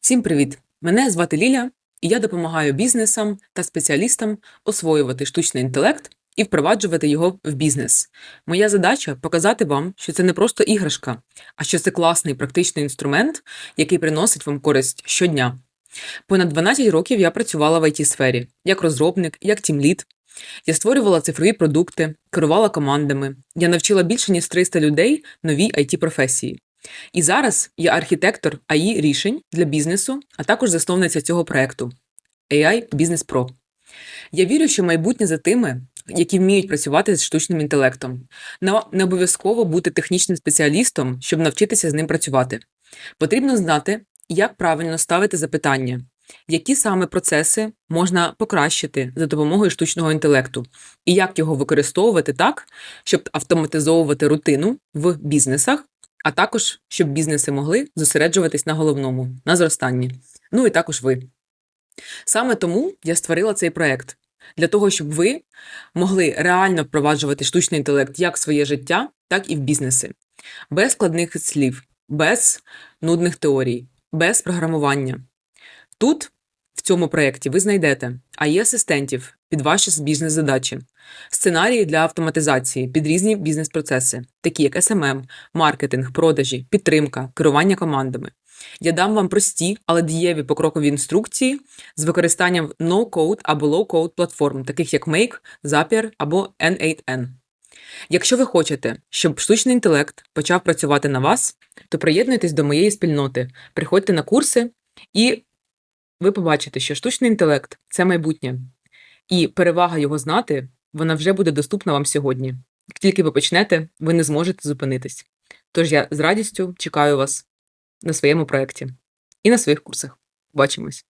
Всім привіт! Мене звати Ліля, і я допомагаю бізнесам та спеціалістам освоювати штучний інтелект і впроваджувати його в бізнес. Моя задача показати вам, що це не просто іграшка, а що це класний практичний інструмент, який приносить вам користь щодня. Понад 12 років я працювала в it сфері як розробник, як тімлід. Я створювала цифрові продукти, керувала командами. Я навчила більше ніж 300 людей новій it професії. І зараз я архітектор AI рішень для бізнесу, а також засновниця цього проекту AI Business Pro. Я вірю, що майбутнє за тими, які вміють працювати з штучним інтелектом. Не обов'язково бути технічним спеціалістом, щоб навчитися з ним працювати. Потрібно знати, як правильно ставити запитання, які саме процеси можна покращити за допомогою штучного інтелекту, і як його використовувати так, щоб автоматизовувати рутину в бізнесах, а також щоб бізнеси могли зосереджуватись на головному, на зростанні. Ну і також ви. Саме тому я створила цей проект для того, щоб ви могли реально впроваджувати штучний інтелект як в своє життя, так і в бізнеси, без складних слів, без нудних теорій, без програмування. Тут, в цьому проєкті, ви знайдете AI асистентів під ваші бізнес-задачі, сценарії для автоматизації під різні бізнес-процеси, такі як SMM, маркетинг, продажі, підтримка, керування командами. Я дам вам прості, але дієві покрокові інструкції з використанням no-code або low-code платформ, таких як Make, Zapier або N8N. Якщо ви хочете, щоб штучний інтелект почав працювати на вас, то приєднуйтесь до моєї спільноти, приходьте на курси, і ви побачите, що штучний інтелект це майбутнє. І перевага його знати, вона вже буде доступна вам сьогодні. Як тільки ви почнете, ви не зможете зупинитись. Тож я з радістю чекаю вас на своєму проєкті і на своїх курсах. Бачимось!